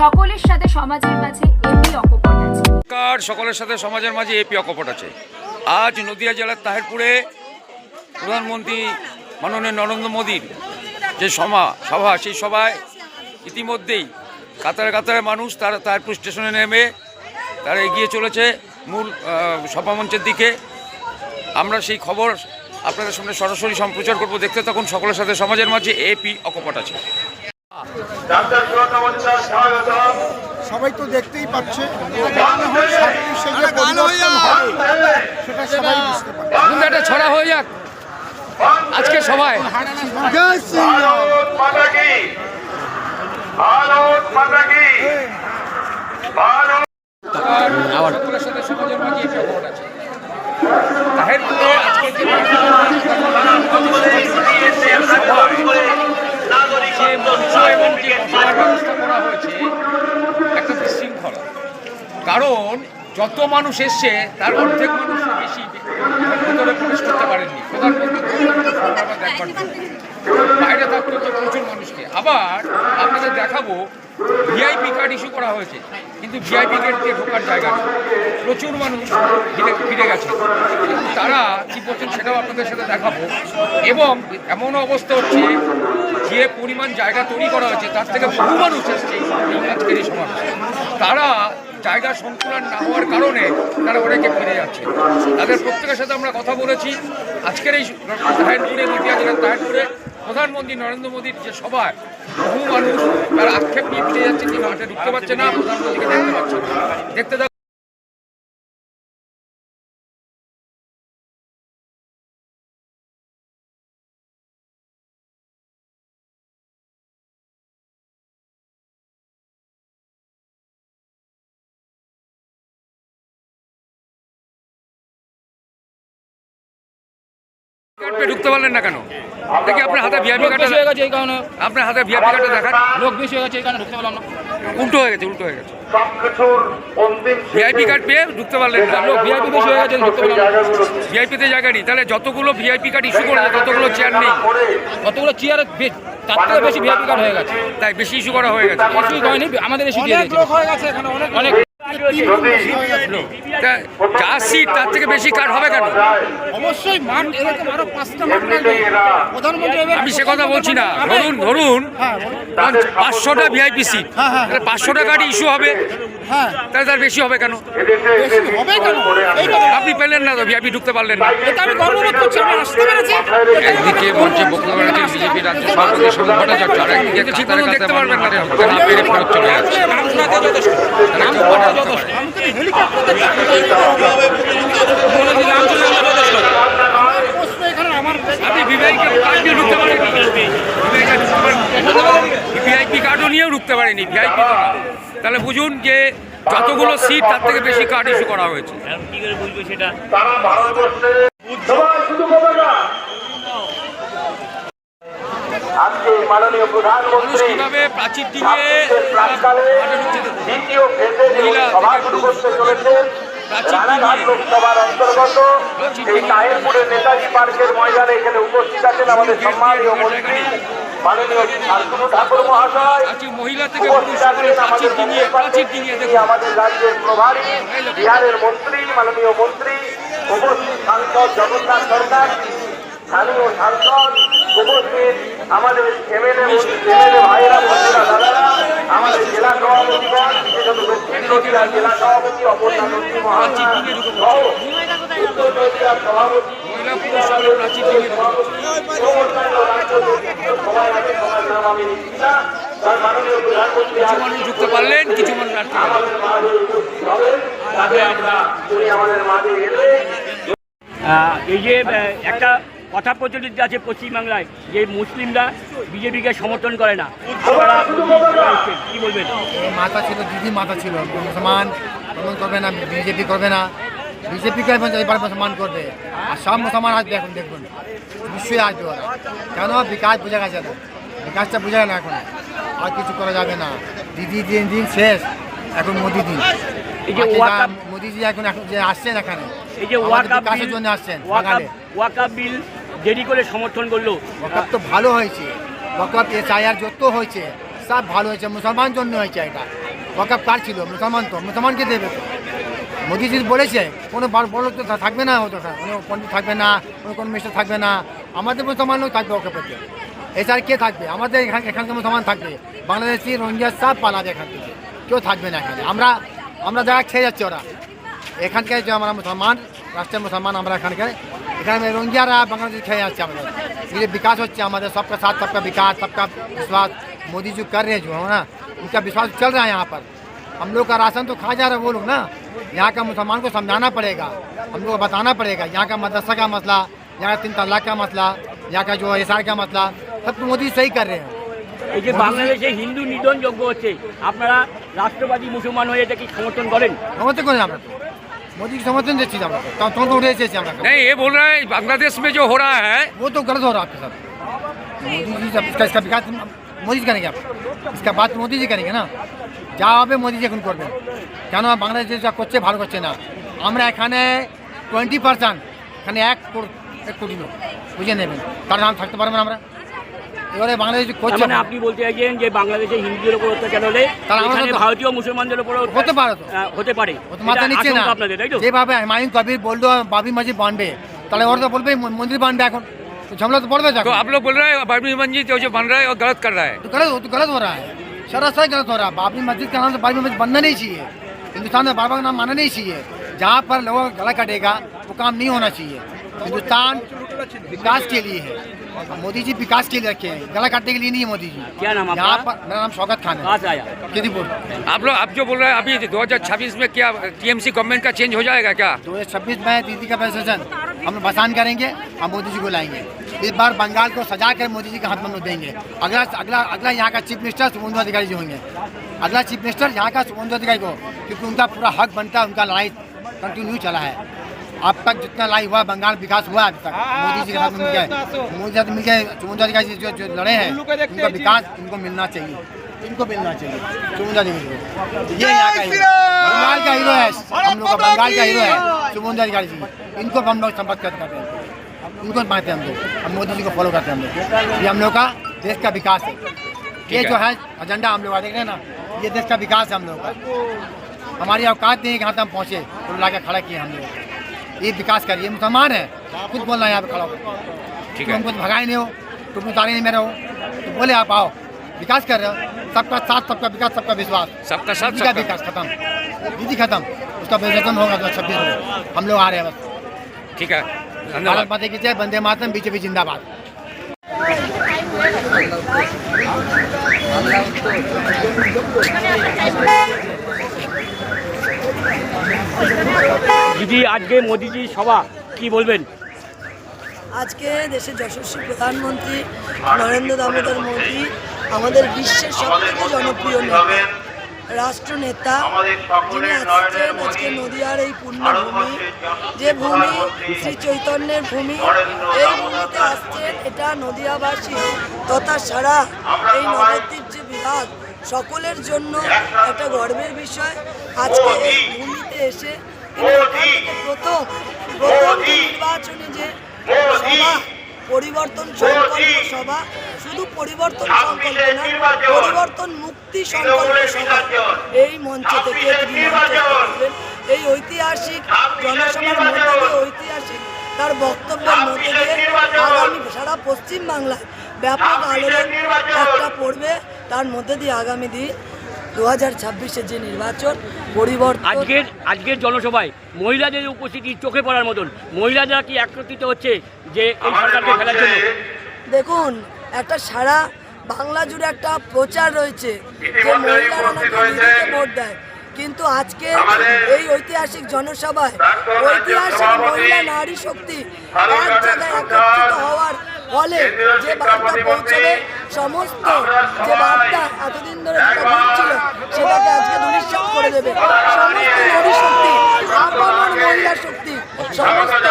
সকলের সাথে সমাজের মাঝে এমনি অকপট আছে। সরকার, সকলের সাথে সমাজের মাঝে এপি অকপট আছে। আজ নদিয়া জেলার তাহেরপুরে প্রধানমন্ত্রী মাননীয় নরেন্দ্র মোদীর যে সমা সভা, সেই সভায় ইতিমধ্যেই কাতারে কাতারে মানুষ তারা তাহেরপুর স্টেশনে নেমে তারা এগিয়ে চলেছে মূল সভামঞ্চের দিকে। আমরা সেই খবর আপনাদের সামনে সরাসরি সম্প্রচার করব। দেখতে তখন সকলের সাথে সমাজের মাঝে এপি অকপট আছে। সবাই তো দেখতেই পাচ্ছে। সেটা সবাই বুঝতে ছড়া হয়ে যাক। আজকে সবাই। আজকে ব্যবস্থা করা হয়েছে একটা বিশৃঙ্খলা কারণ যত মানুষ এসছে, তার অর্ধেক মানুষ বেশি প্রবেশ করতে পারেননি। বাইরে থাকতে হচ্ছে প্রচুর মানুষকে। আবার আপনাদের দেখাবো ভিআইপি কার্ড ইস্যু করা হয়েছে, কিন্তু ভিআইপি কার্ড দিয়ে ঢোকার জায়গা প্রচুর মানুষ ফিরে ফিরে গেছে। তারা কি করছেন সেটাও আপনাদের সাথে দেখাবো। এবং এমন অবস্থা হচ্ছে যে পরিমাণ জায়গা তৈরি করা হয়েছে, তার থেকে বহু মানুষ এসছে আজকের এই সমাবেশে তারা জায়গা সংকুলন না হওয়ার কারণে তারা অনেকে ফিরে যাচ্ছে। তাদের প্রত্যেকের সাথে আমরা কথা বলেছি। আজকের এই তাহেরপুরে নদিয়া জেলার তাহেরপুরে প্রধানমন্ত্রী নরেন্দ্র মোদীর যে সভায় বহু মানুষ তার আক্ষেপ নিয়ে ফিরে যাচ্ছে যে মাঠে ঢুকতে পারছে না, প্রধানমন্ত্রীকে দেখতে পাচ্ছে না। দেখতে কার্ড পেয়ে ঢুকতে পারলেন না কেন? দেখি আপনার হাতে ভিআইপি কার্ডটা হয়ে গেছে এই কারণে। আপনার হাতে ভিআইপি কার্ডটা দেখান। লোক বেশি হয়ে গেছে এই কারণে ঢুকতে পারলাম না। উল্টো হয়ে গেছে উল্টো হয়ে গেছে। ভিআইপি কার্ড পেয়ে ঢুকতে পারলেন না। লোক ভিআইপি বেশি হয়ে গেছে ঢুকতে পারলাম না। ভিআইপিতে জায়গা নেই। তাহলে যতগুলো ভিআইপি কার্ড ইস্যু করেছে ততগুলো চেয়ার নেই। কতগুলো চেয়ার তার থেকে বেশি ভিআইপি কার্ড হয়ে গেছে। তাই বেশি ইস্যু করা হয়ে গেছে। হয়নি আমাদের এসে দিয়ে দিয়েছে। অনেক সিট তার থেকে বেশি কার্ড হবে কেন? অবশ্যই মাঠ এরকম আরও পাঁচটা মাঠ প্রধানমন্ত্রী আমি সে কথা বলছি না। ধরুন ধরুন হ্যাঁ পাঁচশোটা ভিআইপি সিট হ্যাঁ, হ্যাঁ। তাহলে পাঁচশোটা কার্ড ইস্যু হবে? হ্যাঁ। তাহলে তার বেশি হবে কেন? কেন? আপনি পেলেন না তো ভিআইপি ঢুকতে পারলেন না। এটা আমি গর্ববোধ করছি আমি আসতে পেরেছি। একদিকে মঞ্চে বক্তব্য রাখছেন বিজেপি রাজ্য সভাপতি সৌগত ভট্টাচার্য আর একদিকে দেখতে পারবেন না পেরে ফেরত চলে যাচ্ছে তারা ভিআইপি কার্ডও নিয়েও ঢুকতে পারেনি ভিআইপি তাহলে বুঝুন যে যতগুলো সিট তার থেকে বেশি কার্ড ইস্যু করা হয়েছে তারা ভারতবর্ষে সবাই শুধু বলবে না আজকে মাননীয় প্রধানমন্ত্রী প্রাচীর। দ্বিতীয় ফেজে সভা শুরু করতে চলেছেন রানাঘাট লোকসভার অন্তর্গত এই তাহিরপুরের নেতাজি পার্কের ময়দানে এখানে উপস্থিত আছেন আমাদের সম্মানীয় মন্ত্রী মাননীয় শান্তনু ঠাকুর মহাশয় দেখুন। আমাদের রাজ্যের প্রভারী বিহারের মন্ত্রী মাননীয় মন্ত্রী উপস্থিত সাংসদ জগন্নাথ সরকার স্থানীয় সাংসদ উপস্থিত আমাদের এমএলএ এমএলএ ভাইয়েরা বন্ধুরা দাদারা, আমাদের জেলা সভাপতিগণ বিশেষত দক্ষিণ নদীয়ার জেলা সভাপতি, অপর্ণা নন্দী পারলেন কিছু মানুষ। আমাদের মাঝে এই যে একটা কথা প্রচলিত আছে পশ্চিমবাংলায় যে মুসলিমরা বিজেপিকে সমর্থন করে না। কি বলবেন? মাথা ছিল দিদি মাতা ছিল। মুসলমান গ্রহণ করবে না বিজেপি করবে না। বিজেপিকে এবার মুসলমান করবে। আর সব মুসলমান আসবে এখন দেখুন। নিশ্চয়ই আসবে ওরা। কেন? বিকাশ বোঝা গেছে না। বিকাশটা বোঝা না এখন। আর কিছু করা যাবে না। দিদি দিন দিন শেষ এখন মোদি দিন। এই যে মোদিজি এখন এখন যে আসছেন এখানে এই যে ওয়াকাব জন্য আসছেন ওয়াকাব বাঙালি। বিল দেরি করে সমর্থন করল। ওয়াকআপ তো ভালো হয়েছে। ওয়াকআপ এসআইআর যত হয়েছে, সব ভালো হয়েছে, মুসলমান জন্য হয়েছে এটা। ওয়াকাপ কার ছিল? মুসলমান তো, মুসলমানকে দেবে তো। মোদিজি বলেছে, কোনো বড় তো থাকবে না হতো কোনো পণ্ডিত থাকবে না, কোনো কোনো মিস্টার থাকবে না। আমাদের মুসলমান লোক থাকবে ওকে পেতে। এছাড়া কে থাকবে? আমাদের এখান, এখানকার মুসলমান থাকবে। বাংলাদেশি, রোহিঙ্গা সব পালাবে এখান থেকে। কেউ থাকবে না এখানে। আমরা আমরা জায়গা খেয়ে যাচ্ছি ওরা। এখানকার যে আমরা মুসলমান, রাষ্ট্রের মুসলমান আমরা এখানকার ग्राम रोंगिया रहा बांग्लादेश खेया अच्छा मतलब इसलिए विकास अच्छा मतलब सबका साथ सबका विकास सबका विश्वास। मोदी जो कर रहे हैं जो है ना? उनका विश्वास चल रहा है यहाँ पर। हम लोग का राशन तो खा जा रहा है वो लोग ना? यहाँ का मुसलमान को समझाना पड़ेगा। हम लोग को बताना पड़ेगा यहाँ का मदरसा का मसला यहाँ का तीन तलाक का मसला यहाँ का जो है एस का मसला सब तो मोदी सही कर रहे हैं। हिंदू निधन বাংলাদেশে হিন্দু নিধন যোগ্য হচ্ছে আপনারা রাষ্ট্রবাদী মুসলমান হয়ে এটা मोदी की समर्थन देती है আমরা तो तो तो उड़े से আমরা तो। नहीं ये बोल रहा है बांग्लादेश में जो हो रहा है वो तो गलत हो रहा है आपके साथ मोदी जी जब इसका इसका विकास मोदी जी करेंगे आप इसका बात मोदी जी करेंगे না যা হবে মোদি जी এখন করবেন কেন বাংলাদেশ যা করছে ভালো করছে না আমরা এখানে টোয়েন্টি পার্সেন্ট এখানে এক কোটি এক কোটি লোক বুঝে নেবেন তার নাম থাকতে পারবেন আমরা এবারে বাংলাদেশ যে তার করছে মানে আপনি বলতে চাইছেন যে বাংলাদেশে হিন্দুদের উপর অত্যাচার হলে তারা আমাদের এখানে তো- ভারতীয় মুসলমানদের উপর হতে পারে তো। হতে পারে ও তো মাথা এটা নিচ্ছে না আশঙ্কা আপনাদের তাই তো যেভাবে হুমায়ুন কবির বললো বাবি মসজিদ বানবে তাহলে ওরা তো বলবে ম- মন্দির বানবে এখন তো ঝামেলা তো পড়বে तो যখন आप लोग बोल रहे हैं बाबरी मस्जिद जो बन रहा है वो गलत कर रहा है तो गलत वो तो गलत हो रहा है सरासर गलत हो रहा है बाबरी मस्जिद का नाम से बाबरी मस्जिद बनना नहीं चाहिए हिंदुस्तान में बाबा का नाम मानना नहीं चाहिए जहाँ पर लोगों का गला कटेगा वो काम नहीं होना चाहिए हिंदुस्तान विकास के लिए है और मोदी जी विकास के लिए रखे हैं। गला काटने के लिए नहीं है मोदी जी। क्या नाम आपका? यहाँ पर मेरा नाम शौकत खान है। कहाँ से आया? किदीपुर आप लोग आप जो बोल रहे हैं अभी 2026 में क्या टीएमसी गवर्नमेंट का चेंज हो जाएगा क्या? दो हज़ार छब्बीस में दीदी का फैसला हम लोग बसान करेंगे हम मोदी जी को लाएँगे। इस बार बंगाल को सजा कर मोदी जी के हाथ में हम देंगे। अगला अगला अगला यहाँ का चीफ मिनिस्टर सुबंधु अधिकारी जी होंगे। अगला चीफ मिनिस्टर यहाँ का सुबंधु अधिकारी को क्योंकि उनका पूरा हक बनता है उनका लड़ाई कंटिन्यू चला है। अब तक जितना लड़ाई हुआ बंगाल विकास हुआ अभी तक। मोदी जी के साथ मिल गए। मोदी साथ मिल गए अधिकारी जी जो जो लड़े हैं उनका विकास उनको मिलना चाहिए। इनको मिलना चाहिए। सुबंधु अधिकारी को ये यहाँ का हीरो बंगाल का हीरो है। हम लोग का बंगाल का हीरो है। सुबंधु अधिकारी जी इनको हम लोग संपर्क करते हैं। इनको मानते हैं हम लोग। हम मोदी जी को फॉलो करते हैं हम लोग। ये हम लोग का देश का विकास है। ये जो है एजेंडा हम लोग देख रहे हैं ना? ये देश का विकास है हम लोग का। हमारी औकात नहीं है कि हम पहुँचे। तो ला खड़ा किए हम लोग। ये विकास करिए मुसलमान है। खुद बोलना यहाँ पे खड़ा होकर ठीक है। हमको तो भगाए नहीं हो तुम उतारे नहीं मेरे हो। तो बोले आप आओ। विकास कर रहे हो। सबका साथ सबका विकास सबका विश्वास। सबका साथ सबका। विकास खत्म। दीदी खत्म। उसका विसर्जन होगा दो छब्बीस में हम लोग आ रहे हैं बस। ठीक है। भारत माता की जय। वंदे मातरम। बीजेपी जिंदाबाद। দিদি, আজকে মোদিজির সভা, কি বলবেন? আজকে দেশের যশস্বী প্রধানমন্ত্রী নরেন্দ্র দামোদর মোদী আমাদের বিশ্বের সবথেকে জনপ্রিয় নেতা, রাষ্ট্রনেতা, যিনি আসছেন আজকে নদিয়ার এই পুণ্যভূমি যে ভূমি, শ্রী চৈতন্যের ভূমি, এই ভূমিতে আসছেন এটা নদিয়াবাসী। তথা সারা এই নবদ্বীপ যে বিভাগ, সকলের জন্য একটা গর্বের বিষয়। আজকে এই ভূমিতে এসে প্রথম প্রথম যে যে সভা পরিবর্তন সংকল্প সভা শুধু পরিবর্তন সংকল্প না পরিবর্তন মুক্তি সংকল্প সভা এই মঞ্চ থেকে তিনি এই ঐতিহাসিক জনসভার মধ্যে দিয়ে ঐতিহাসিক তার বক্তব্যের মধ্যে দিয়ে আগামী সারা পশ্চিম বাংলায় ব্যাপক আলোড়ন একটা পড়বে। তার মধ্যে দিয়ে আগামী দিন দু হাজার যে নির্বাচন পরিবর্তন আজকের আজকের জনসভায় মহিলাদের উপস্থিতি চোখে পড়ার মতন মহিলারা কি একত্রিত হচ্ছে যে এই সরকারকে ফেলার জন্য? দেখুন একটা সারা বাংলা জুড়ে একটা প্রচার রয়েছে যে মহিলারা নাকি ভোট দেয়। কিন্তু আজকে এই ঐতিহাসিক জনসভায় ঐতিহাসিক মহিলা নারী শক্তি এক জায়গায় একত্রিত হওয়ার ফলে যে বার্তা পৌঁছবে সমস্ত যে বার্তা এতদিন ধরে যেটা ঘুরছিল সেটাকে আজকে দুলিশ্বাস করে দেবে। সমস্ত নারী শক্তি আপামর মহিলা শক্তি সমস্ত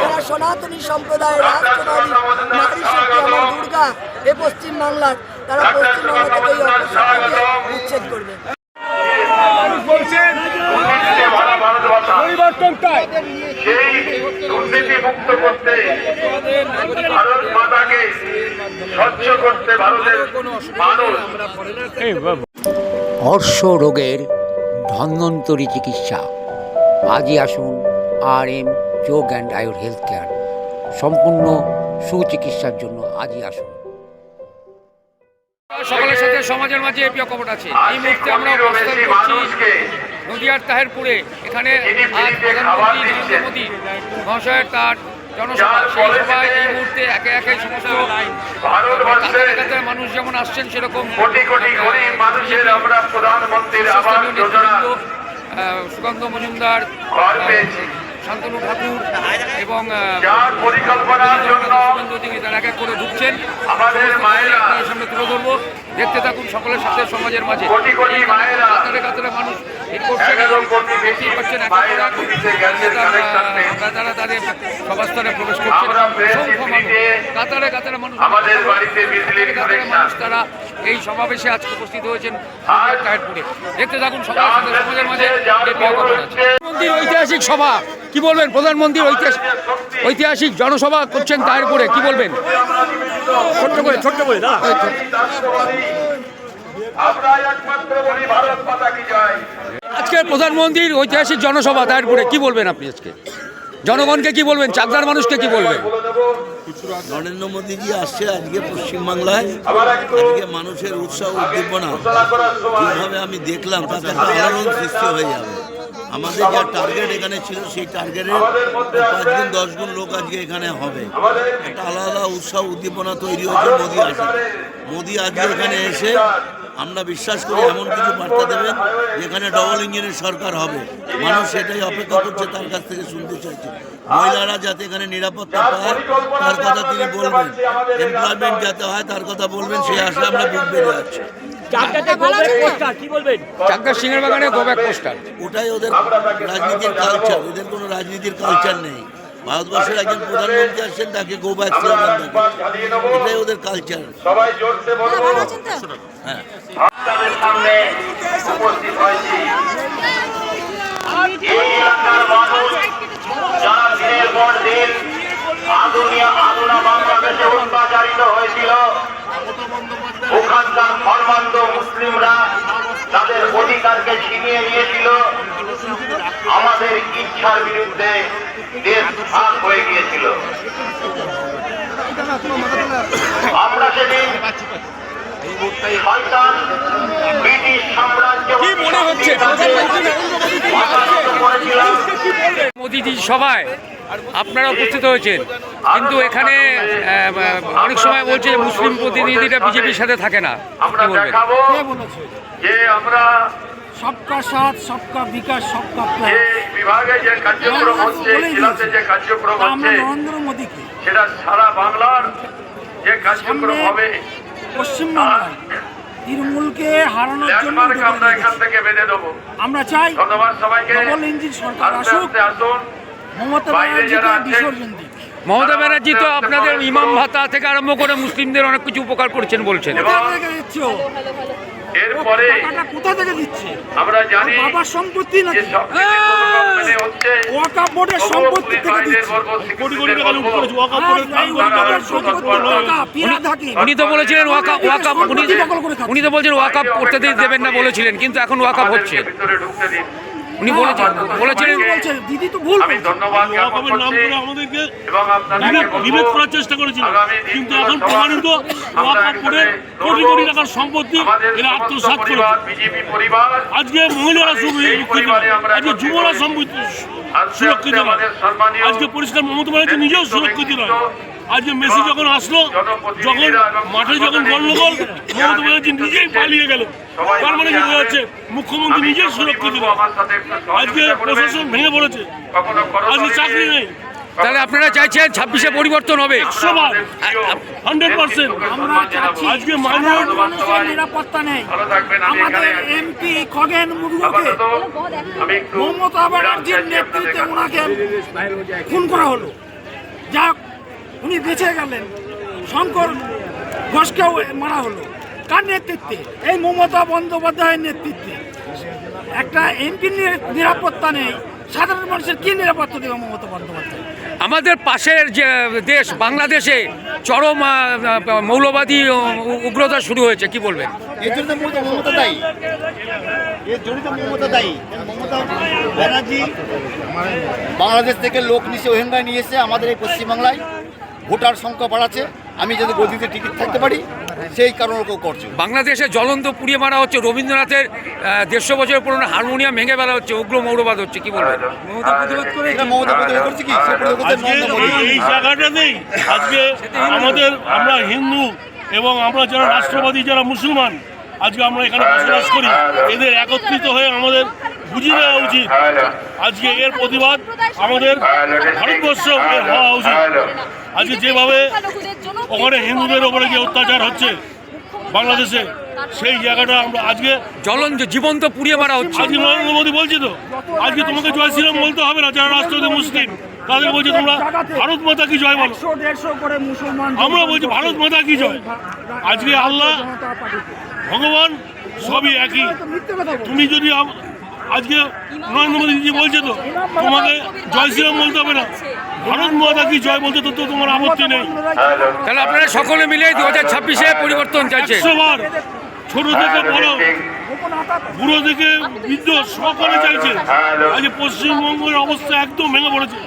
যারা সনাতনী সম্প্রদায়ের রাষ্ট্রবাদী নারী শক্তি আমার দুর্গা এ পশ্চিম বাংলার তারা পশ্চিমবঙ্গ থেকে এই অপশক্তিকে উচ্ছেদ করবে। পরিবর্তন সেই দুর্নীতি মুক্ত করতে ভারত মাতাকে স্বচ্ছ করতে ভারতের মানুষ। অর্শ রোগের ধন্বন্তরী চিকিৎসা। আজই আসুন R M Yog and Ayur health care. সম্পূর্ণ সুচিকিৎসার জন্য আজই আসুন। সকলের সাথে সমাজের মাঝে এপিও খবর আছে। এই মুহূর্তে আমরা অবস্থান করছি নদিয়ার তাহেরপুরে। এখানে আজ প্রধানমন্ত্রী নরেন্দ্র মোদী মহাশয়ের তার জনসভা। সেই সভায় এই মুহূর্তে একে একে সমস্ত মানুষ যেমন আসছেন সেরকম সুগন্ধ মজুমদার শান্তনু ঠাকুর এবং পরিকল্পনার জন্য তারা এক এক করে ঢুকছেন। আমাদের মায়েরা আপনাদের সামনে তুলে ধরবো। দেখতে থাকুন সকলের সাথে সমাজের মাঝে। কাতারে কাতারে মানুষ করছেন। তারা, তাদের সভাস্থলে প্রবেশ করছেন। অসংখ্য মানুষ। কাতারে কাতারে মানুষ তারা এই সমাবেশে আজকে উপস্থিত হয়েছেন দেখতে থাকুন সবার সাথে সমাজের মাঝে ঐতিহাসিক সভা। কি বলবেন? প্রধানমন্ত্রী ঐতিহাসিক ঐতিহাসিক জনসভা করছেন তাহেরপুরে কি বলবেন? ছোট্ট করে ছোট্ট করে দাদা রাষ্ট্রবাদী আমরা একমাত্র বলি ভারত মাতা কি জয় আজকের প্রধানমন্ত্রীর ঐতিহাসিক জনসভা তার উপরে কি বলবেন আপনি আজকে? জনগণকে কি বলবেন? চাকদার মানুষকে কি বলবেন? নরেন্দ্র মোদীজি আসছে আজকে পশ্চিমবাংলায়। আজকে মানুষের উৎসাহ, উদ্দীপনা, যেভাবে আমি দেখলাম, তাতে আলোড়ন সৃষ্টি হয়ে যাবে। আমাদের যা টার্গেট এখানে ছিল, সেই টার্গেটের পাঁচ গুণ দশ গুণ লোক আজকে এখানে হবে। একটা আলাদা উৎসাহ, উদ্দীপনা তৈরি হয়েছে মোদী আসে মোদী আজকে এখানে এসে আমরা বিশ্বাস করি এমন কিছু বার্তা দেবেন যেখানে ডবল ইঞ্জিনের সরকার হবে। মানুষ সেটাই অপেক্ষা করছে তার কাছ থেকে শুনতে চাইছে। মহিলারা যাতে এখানে নিরাপত্তা পায় তার কথা তিনি বলবেন। এমপ্লয়মেন্ট যাতে হয় তার কথা বলবেন সেই আশা আমরা বুক বেড়ে যাচ্ছি ওটাই ওদের রাজনীতির কালচার ওদের কোনো রাজনীতির কালচার নেই। ভারতবর্ষের একজন প্রধানমন্ত্রী আসছেন তাকে গো ব্যাক এটাই ওদের কালচার সবাই জোরসে বলব। হ্যাঁ আপনাদের সামনে উপস্থিত হয়েছি। এই এলাকার মানুষ যারা দিনের পর দিন আধুনিয়া আধুনা বাংলাদেশে অত্যাচারিত হয়েছিল ওখানকার ধর্মান্ধ মুসলিমরা তাদের অধিকারকে ছিনিয়ে নিয়েছিল। আমাদের ইচ্ছার বিরুদ্ধে দেশ ভাগ হয়ে গিয়েছিল। আমরা সেদিন শয়তান ব্রিটিশ সাম্রাজ্য মনে হচ্ছে? মোদিজি সভায় আপনারা উপস্থিত হয়েছেন। কিন্তু এখানে অনেক সময় বলছে যে মুসলিম প্রতিনিধিরা বিজেপির সাথে থাকে না। কি বলবেন? যে আমরা সবকা সাথ সবকা বিকাশ সবকা বিভাগে যে কার্যক্রম হচ্ছে জেলাতে যে কার্যক্রম হচ্ছে নরেন্দ্র মোদীকে। সেটা সারা বাংলার যে কার্যক্রম হবে পশ্চিমবাংলায় তৃণমূলকে হারানোর জন্য আমরা এখান থেকে বেঁধে দেবো। আমরা চাই ধন্যবাদ সবাইকে। ডবল ইঞ্জিন সরকার আসুক। আসুন। মমতা বাইরে যারা ব্যানার্জিকে বিসর্জন দিক। মমতা ব্যানার্জি তো আপনাদের ইমাম ভাতা থেকে আরম্ভ করে মুসলিমদের অনেক কিছু উপকার করছেন বলছেন। এরপরে কোথা থেকে দিচ্ছে? আমরা জানি বাবার সম্পত্তি না যে সব কিছু প্রোটোকল হচ্ছে ওয়াকাপ বোর্ডের তবুও সম্পত্তি পুলিশ থেকে বাহিনীর দিচ্ছে। বর্গ স্বীকৃতিদের বলব, আর এই ওয়াকাপের সম্পত্তি টাকা পিরাত হাকিম উনি তো বলেছিলেন ওয়াকা ওয়াকা উনি করে তো বলছেন ওয়াকা করতে দিয়ে দেবেন না বলেছিলেন কিন্তু এখন ওয়াকা হচ্ছে। ভিতরে ঢুকতে দিন। উনি বলেছেন বলেছিলেন দিদি তো ভুল আমি ধন্যবাদ জ্ঞাপন করছি আমাদেরকে এবং বিভেদ করার চেষ্টা করেছিল। কিন্তু এখন প্রমাণিত কোটি কোটি টাকার সম্পত্তি এরা আত্মসাৎ করেছে। বিজেপি পরিবার আজকে মহিলারা সুরক্ষিত পরিবারে নয়। আমরা আজকে যুবরা সুরক্ষিত আজকে পরিষ্কার মমতা ব্যানার্জি নিজেও সুরক্ষিত নয়। আজকে মেসি যখন আসলো যখন মাঠে যখন গন্ডগোল মমতা ব্যানার্জি নিজেই পালিয়ে গেল। তার মানে কি বোঝা যাচ্ছে মুখ্যমন্ত্রী নিজেই সুরক্ষিত। আজকে প্রশাসন ভেঙে পড়েছে। আজকে চাকরি নেই। তাহলে আপনারা চাইছেন ছাব্বিশে পরিবর্তন হবে? একশো হান্ড্রেড পার্সেন্ট। আমরা চাচ্ছি আজকে মাইনর মানুষের নিরাপত্তা নেই। ভালো থাকবেন আমি আমাদের এখানে এমপি খগেন মুর্মুকে আপাতত আমি একটু মমতা ব্যানার্জির নেতৃত্বে ওনাকে খুন করা হলো। যাক উনি বেঁচে গেলেন। শঙ্কর ঘোষকেও মারা হলো। কার নেতৃত্বে? এই মমতা বন্দ্যোপাধ্যায়ের নেতৃত্বে। একটা এমপির নিরাপত্তা নেই। সাধারণ মানুষের কি নিরাপত্তা দেবে মমতা বন্দ্যোপাধ্যায়? আমাদের পাশের যে দেশ বাংলাদেশে চরম মৌলবাদী উগ্রতা শুরু হয়েছে কি বলবেন? এর জন্য মমতা মমতা দায়ী। এর জন্য মমতা দায়ী। মমতা ব্যানার্জি বাংলাদেশ থেকে লোক নিচে ওহেঙ্গায় নিয়ে এসে আমাদের এই পশ্চিমবাংলায়। ভোটার সংখ্যা বাড়াচ্ছে আমি যদি গদিতে টিকিট থাকতে পারি সেই কারণে কেউ করছে। বাংলাদেশে জ্বলন্ত পুড়িয়ে মারা হচ্ছে রবীন্দ্রনাথের দেড়শো বছরের পুরনো হারমোনিয়াম ভেঙে ফেলা হচ্ছে উগ্র মৌরবাদ হচ্ছে কি বলবেন? মমতা প্রতিবাদ করে? এটা মমতা প্রতিবাদ করছে কি? এই- জায়গাটা নেই। আজকে আমাদের আমরা হিন্দু এবং আমরা যারা রাষ্ট্রবাদী যারা মুসলমান আজকে আমরা এখানে বসবাস করি। এদের একত্রিত হয়ে আমাদের বুঝিয়ে দেওয়া উচিত। আজকে এর প্রতিবাদ আমাদের ভারতবর্ষ হওয়া উচিত। আজকে যেভাবে ওখানে হিন্দুদের ওপরে যে অত্যাচার হচ্ছে বাংলাদেশে সেই জায়গাটা আমরা আজকে জ্বলন্ত জীবন্ত পুড়িয়ে মারা হচ্ছে। আজকে নরেন্দ্র মোদী বলছে তো আজকে তোমাকে জয় শ্রীরাম বলতে হবে না যারা রাষ্ট্রপতি মুসলিম তাদের বলছে তোমরা ভারত মাতা কি জয় বলো? আমরা বলছি ভারত মাতা কি জয়? আজকে আল্লাহ ভগবান সবই একই। তুমি যদি আজকে নরেন্দ্র মোদী জি বলছে তো তোমাকে জয় শ্রীরাম বলতে হবে না। ভারত মাতা কি জয় বলতে তো তোমার আপত্তি নেই। তাহলে আপনারা সকলে মিলে দু হাজার ছাব্বিশে পরিবর্তন চাইছে। একশো বার ছোট থেকে বড়। বুড়ো থেকে বৃদ্ধ সকলে চাইছে। আজ পশ্চিমবঙ্গের অবস্থা একদম ভেঙে পড়েছে।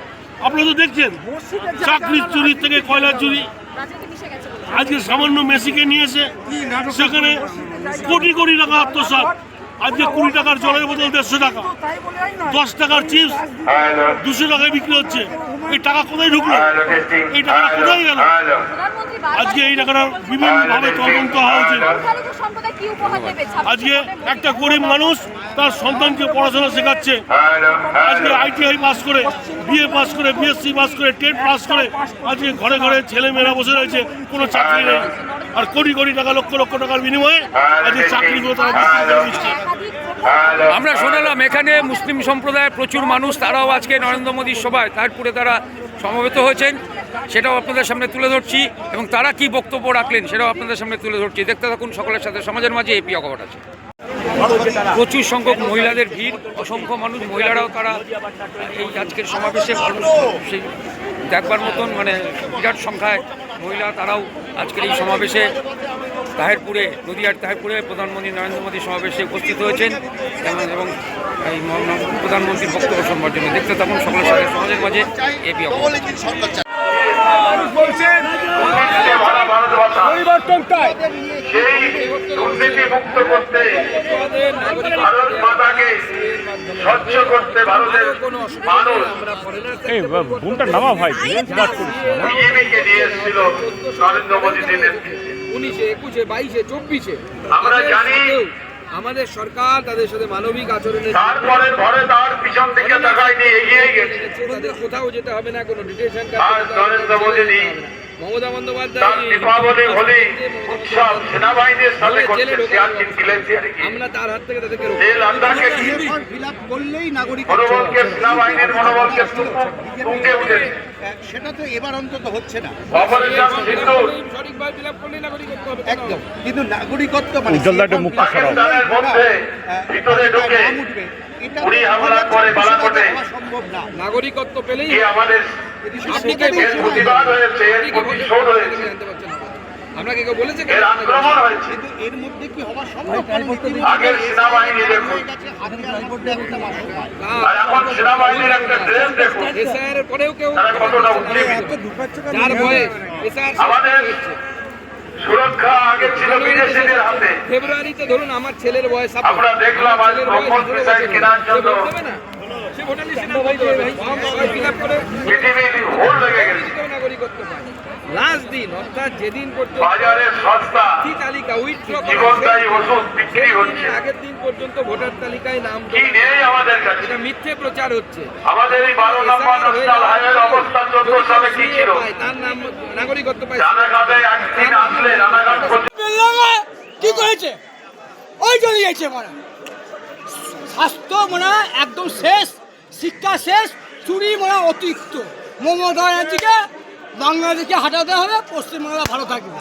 আপনারা তো দেখছেন চাকরির চুরি থেকে কয়লার চুরি। আজকে সামান্য মেসিকে নিয়ে এসে সেখানে কোটি কোটি টাকা আত্মসাৎ। আজকে কুড়ি টাকার জলের বোতল দেড়শো টাকা। দশ টাকার চিপস দুশো টাকায় বিক্রি হচ্ছে। এই টাকা কোথায় ঢুকলো? এই টাকাটা কোথায় গেল? আজকে এই টাকাটা বিভিন্নভাবে তদন্ত হওয়া উচিত। আজকে একটা গরিব মানুষ তার সন্তানকে পড়াশোনা শেখাচ্ছে। আজকে আইটিআই পাস করে, বিএ পাস করে, বিএসসি পাস করে, টেট পাস করে, আজকে ঘরে ঘরে ছেলে মেয়েরা বসে রয়েছে, কোনো চাকরি নেই। আর কোটি কোটি টাকা, লক্ষ লক্ষ টাকার বিনিময়ে আজকে চাকরিগুলো তারা বিক্রি করে দিচ্ছে। আমরা শোনালাম, এখানে মুসলিম সম্প্রদায়ের প্রচুর মানুষ, তারাও আজকে নরেন্দ্র মোদীর সভায়। তারপুরে তারা সমবেত হয়েছেন, সেটাও আপনাদের সামনে তুলে ধরছি, এবং তারা কি বক্তব্য রাখলেন, সেটাও আপনাদের সামনে তুলে ধরছি। দেখতে থাকুন, সকলের সাথে, সমাজের মাঝে এপি অকবট আছে। প্রচুর সংখ্যক মহিলাদের ভিড়, অসংখ্য মানুষ, মহিলারাও তারা এই আজকের সমাবেশে সেই দেখবার মতন মানে বিরাট সংখ্যায় মহিলা তারাও আজকের এই সমাবেশে তাহেরপুরে নদীয়ার তাহেরপুরে প্রধানমন্ত্রী নরেন্দ্র মোদী সমাবেশে উপস্থিত হয়েছেন। এবং এই প্রধানমন্ত্রীর বক্তব্য শোনবার জন্য দেখতে থাকুন সকলের সাথে সমাজের মাঝে এপি পরিবর্তন সেই দুর্নীতি মুক্ত করতে ভারত মাতাকে স্বচ্ছ করতে ভারতের মানুষ বিজেপিকে নিয়ে এসেছিল নরেন্দ্র মোদীর নেতৃত্বে। উনিশে একুশে বাইশে চব্বিশে। আমরা জানি আমাদের সরকার তাদের সাথে মানবিক আচরণের তারপরে তার পিছন থেকে তাকায়নি এগিয়ে গেছে। কোথাও যেতে হবে না কোনো ডিটেনশন আর নরেন্দ্র মোদী মমতা বন্দ্যোপাধ্যায় দীপাবলি হোলি উৎসব সেনাবাহিনীর সাথে করছে সিয়াচিন গ্লেসিয়ারে আমরা তার হাত থেকে তাদেরকে যে লাদাখে গিয়ে করলেই নাগরিক মনোবলকে সেনাবাহিনীর মনোবলকে তুঙ্গে উঠেছে। সেটা তো এবার অন্তত হচ্ছে না। অপারেশন সিন্দুর সঠিকভাবে ফিল করলেই নাগরিক হবে একদম। কিন্তু নাগরিকত্ব মানে পাকিস্তানের মধ্যে ভিতরে ঢুকে। উড়ি হামলা করে বালাকোটে। সম্ভব না। নাগরিকত্ব পেলেই আমাদের আপনি কে এর প্রতিবাদ হয়েছে এর প্রতিশোধ হয়েছে জানতে পারছেন না। আপনাকে কেউ বলেছে এর আক্রমণ হয়েছে কিন্তু এর মধ্যে কি হওয়া সম্ভব আগের সেনাবাহিনী দেখুন হাতিয়ার মধ্যে একটা মাসুম হয়। আর এখন সেনাবাহিনীর একটা ড্রেস দেখুন এসআইআর পরেও কেউ কতটা যার ভয়ে এসআইআর আমাদের সুরক্ষা আগে ছিল বিদেশিদের হাতে ফেব্রুয়ারিতে ধরুন আমার ছেলের বয়স আমরা দেখলাম আজ কেনার জন্য সে ভোটার লিস্টে নাম ফর্ম ফিল আপ করে পৃথিবীর হোল লেগে গেছে কেউ নাগরিকত্ব পায় লাস্ট দিন অর্থাৎ যেদিন পর্যন্ত বাজারে তালিকা উইথড্র আগের দিন পর্যন্ত ভোটার তালিকায় নাম কি নেই আমাদের কাছে। এটা মিথ্যে প্রচার হচ্ছে। আমাদের এই বারো নম্বর ন্যাশনাল হাইওয়ের অবস্থা চোদ্দ সালে কি ছিল? তার নাম নাগরিকত্ব পায়। রানাঘাটে একদিন আসলে রানাঘাট কি করেছে? ওই জ্বলিয়েছে মানে স্বাস্থ্য মনে একদম শেষ শিক্ষা শেষ চুরি মনে অতিরিক্ত। মমতা ব্যানার্জিকে বাংলাদেশকে হাটাতে হবে পশ্চিমবাংলা ভালো থাকবে।